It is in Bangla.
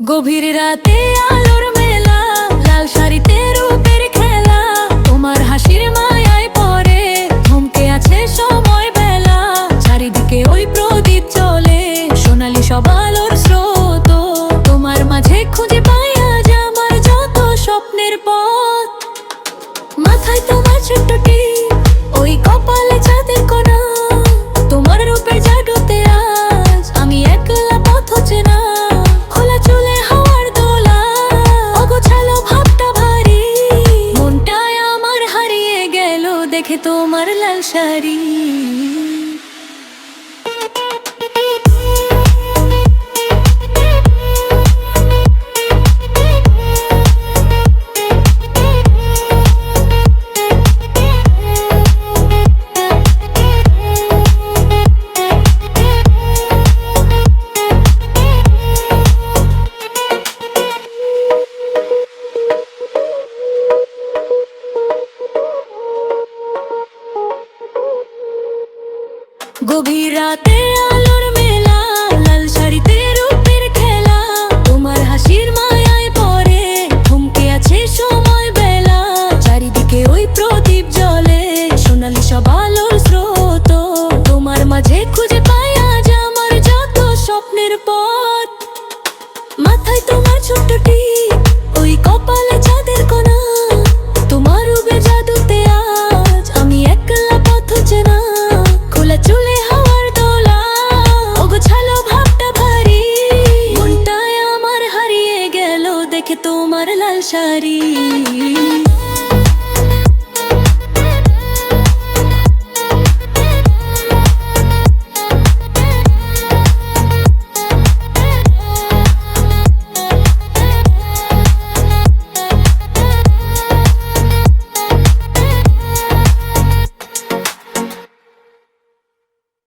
গভীর রাতে আলোর মেলা লাল শাড়িতে রূপের খেলা তোমার হাসির মায়ায় পরে থমকে আছে সময় বেলা চারিদিকে ওই প্রদীপ চলে সোনালি সব আলোর স্রোত তোমার মাঝে খুঁজে পাই আজ আমার যত স্বপ্নের পথ। মাথায় তোমার ছোট্ট টিপ, ওই কপালে দেখে তোমার লাল শাড়ি। গভীর রাতে আলোর হাসির আছে সময় বেলা। চারিদিকে ওই প্রদীপ সব স্রোত। তোমার মাঝে খুঁজে যত স্বপ্নের পথ। মাথায় তোমার ছোট্ট দেখে তোমার লাল শাড়ি।